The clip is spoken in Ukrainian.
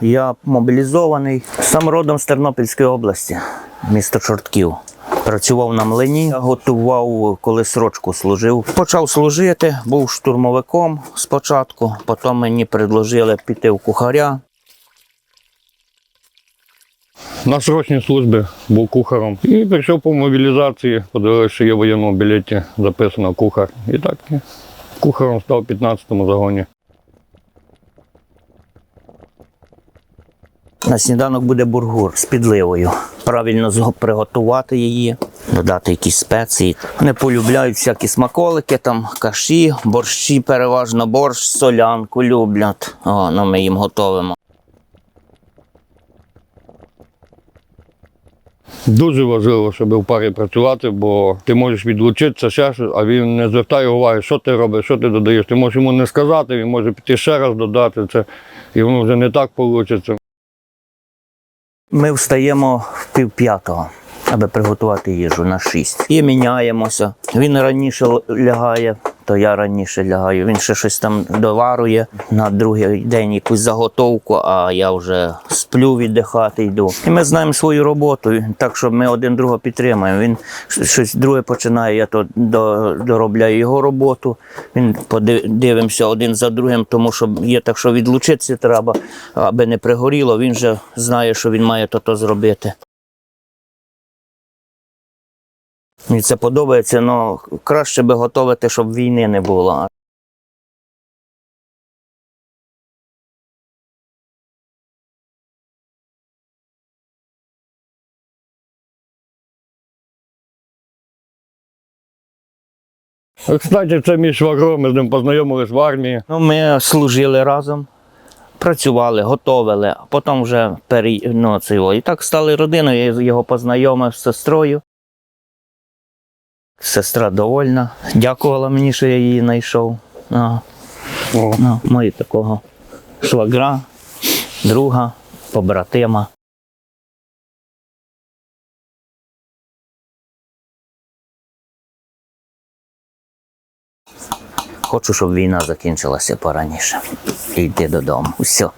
Я мобілізований, сам родом з Тернопільської області, місто Чортків. Працював на млині, готував, коли срочку служив. Почав служити, був штурмовиком спочатку, потім мені предложили піти в кухаря. На срочній службі був кухарем. І прийшов по мобілізації, подивився, що є в воєнному білеті, записано кухар. І так і кухарем став в 15-му загоні. На сніданок буде бургур з підливою. Правильно приготувати її, додати якісь спеції. Вони полюбляють всякі смаколики, там каші, борщі, переважно борщ, солянку люблять. О, ну ми їм готовимо. Дуже важливо, щоб в парі працювати, бо ти можеш відлучитися ще щось, а він не звертає уваги, що ти робиш, що ти додаєш. Ти можеш йому не сказати, він може піти ще раз додати це, і воно вже не так вийде. Ми встаємо в пів п'ятого, аби приготувати їжу на шість. І міняємося. Він раніше лягає, то я раніше лягаю. Він ще щось там доварує на другий день якусь заготовку, а я вже сплю віддихати йду. І ми знаємо свою роботу, так що ми один другого підтримуємо. Він щось друге починає, я то доробляю його роботу. Він поди- дивимося один за другим, тому що є так, що відлучитися треба, аби не пригоріло. Він вже знає, що він має то-то зробити. Мені це подобається, але краще би готувати, щоб війни не було. Кстати, це мій швагро, ми з ним познайомились в армії. Ну, ми служили разом, працювали, готовили, а потім вже пере... ну, це його. І так стали родиною, я його познайомив з сестрою. Сестра довольна. Дякувала мені, що я її знайшов. О. ну, мої такого швагра, друга, побратима. Хочу, щоб війна закінчилася пораніше. І йти додому. Все.